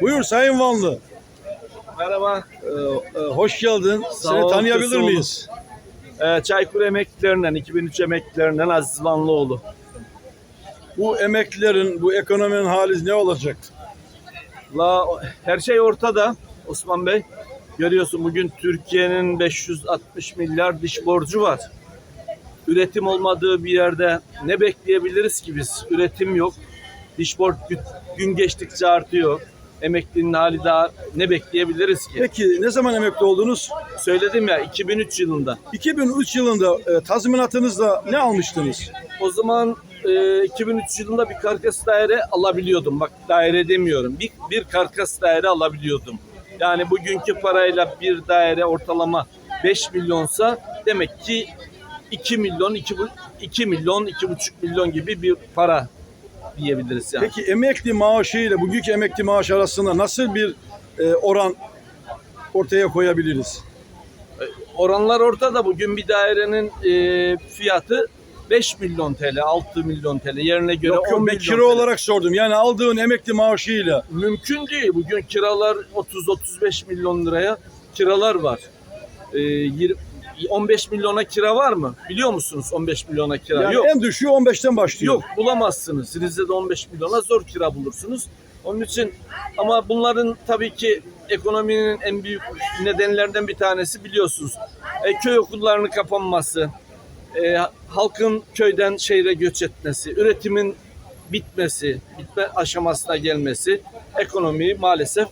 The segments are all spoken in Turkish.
Buyur Sayın Vanlı. Merhaba. Ee, e, hoş geldin. Sağ Seni ol, tanıyabilir Köseoğlu. miyiz? Ee, Çaykur emeklilerinden, 2003 emeklilerinden Aziz Vanlıoğlu. Bu emeklilerin, bu ekonominin hali ne olacak? La, her şey ortada Osman Bey. Görüyorsun bugün Türkiye'nin 560 milyar dış borcu var. Üretim olmadığı bir yerde ne bekleyebiliriz ki biz? Üretim yok. Dış borç gün geçtikçe artıyor. Emeklinin hali daha ne bekleyebiliriz ki? Peki ne zaman emekli oldunuz? Söyledim ya 2003 yılında. 2003 yılında e, tazminatınızda ne almıştınız? O zaman e, 2003 yılında bir karkas daire alabiliyordum. Bak daire demiyorum. Bir, bir karkas daire alabiliyordum. Yani bugünkü parayla bir daire ortalama 5 milyonsa demek ki 2 milyon, 2, bu- 2 milyon, 2,5 milyon gibi bir para diyebiliriz yani. Peki emekli maaşı ile bugünkü emekli maaşı arasında nasıl bir e, oran ortaya koyabiliriz? Oranlar ortada. Bugün bir dairenin e, fiyatı 5 milyon TL, 6 milyon TL yerine göre Yok 10 yok ben milyon kira TL. olarak sordum. Yani aldığın emekli maaşıyla Mümkün değil. Bugün kiralar 30-35 milyon liraya kiralar var. Ee, yir- 15 milyona kira var mı? Biliyor musunuz 15 milyona kira? yani Yok. en düşüğü 15'ten başlıyor. Yok bulamazsınız. Rize'de 15 milyona zor kira bulursunuz. Onun için ama bunların tabii ki ekonominin en büyük nedenlerinden bir tanesi biliyorsunuz. E, köy okullarının kapanması, e, halkın köyden şehre göç etmesi, üretimin bitmesi, bitme aşamasına gelmesi ekonomiyi maalesef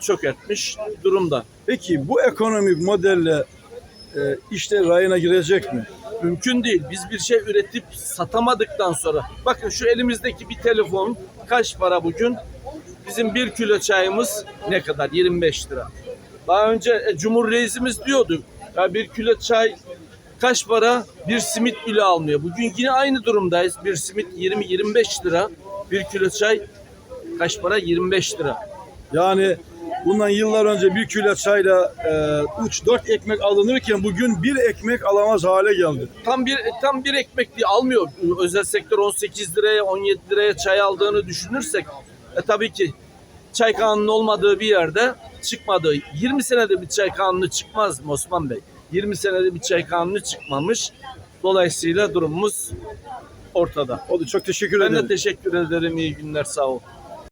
çökertmiş durumda. Peki bu ekonomik modelle e, işte rayına girecek mi? Mümkün değil. Biz bir şey üretip satamadıktan sonra bakın şu elimizdeki bir telefon kaç para bugün? Bizim bir kilo çayımız ne kadar? 25 lira. Daha önce e, Cumhur Reisimiz diyordu. Ya bir kilo çay kaç para? Bir simit bile almıyor. Bugün yine aynı durumdayız. Bir simit 20-25 lira. Bir kilo çay kaç para? 25 lira. Yani bundan yıllar önce bir kilo çayla e, 3-4 ekmek alınırken bugün bir ekmek alamaz hale geldi. tam bir tam bir ekmek diye almıyor. Özel sektör 18 liraya 17 liraya çay aldığını düşünürsek e tabii ki çay kanunu olmadığı bir yerde çıkmadı. 20 senede bir çay kanunu çıkmaz mı Osman Bey? 20 senede bir çay kanunu çıkmamış. Dolayısıyla durumumuz ortada. Oldu çok teşekkür Ben ederim. de teşekkür ederim. İyi günler. Sağ ol.